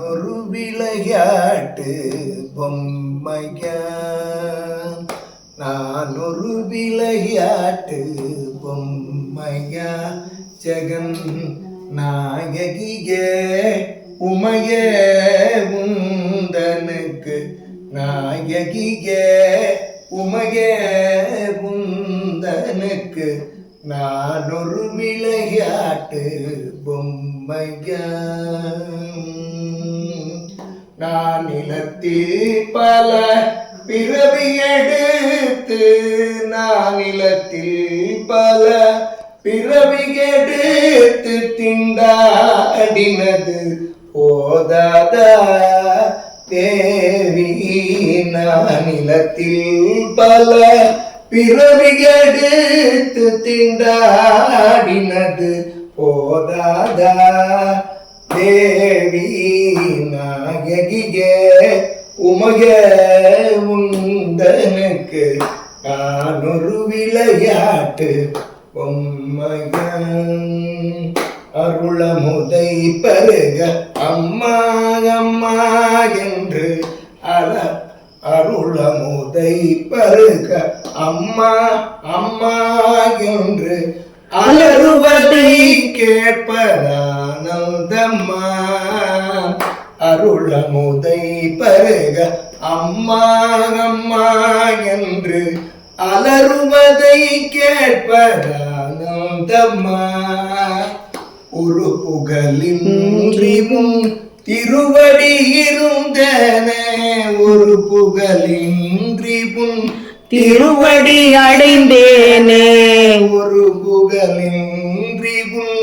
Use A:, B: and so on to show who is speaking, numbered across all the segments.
A: ஒரு விளையாட்டு பொம்மையா நான் ஒரு விளையாட்டு பொம்மையா ஜெகன் நாயகியே உமையே உந்தனுக்கு நாயகியே உமையே உந்தனுக்கு நான் ஒரு விளையாட்டு பொம்மையா நான் நிலத்தில் பல பிறவி எடுத்து நான் நிலத்தில் பல பிறவி எடுத்து திண்டாடினது போதாத தேவி. நான் நிலத்தில் பல பிறவி எடுத்து திண்டாடினது போதாதா நாயகியே உமக உந்தனுக்கு நான் ஒரு விளையாட்டு பொம்மையன். அருளமுதை பருக அம்மா அம்மா என்று அல அருளமுதை பருக அம்மா அம்மா என்று அலறுவதை கேட்பதானந்தம்மா. அருளமுதை பருக அம்மா அம்மா என்று அலறுவதை கேட்பதானந்தம்மா. ஒரு புகழின்றிவும் திருவடி இருந்தன ஒரு புகழின்றிவும்
B: திருவடி அடைந்தேனே.
A: ஒரு புகழின்றிவும்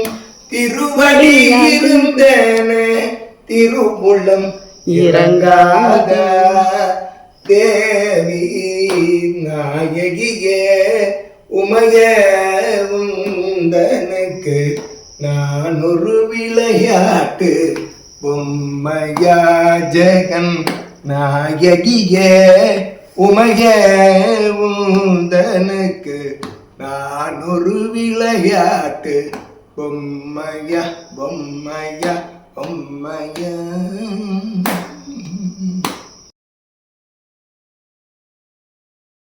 A: திருவடி இருந்தன திருவுளம்
B: இறங்காத
A: தேவி நாயகியே உமைய உந்தனுக்கு நான் ஒரு விளையாட்டு. பொம்மையா ஜெகன் நாயகியே உமைய உந்தனுக்கு நான் ஒரு விளையாட்டு. பொம்மையா பொம்மையா பொம்மையா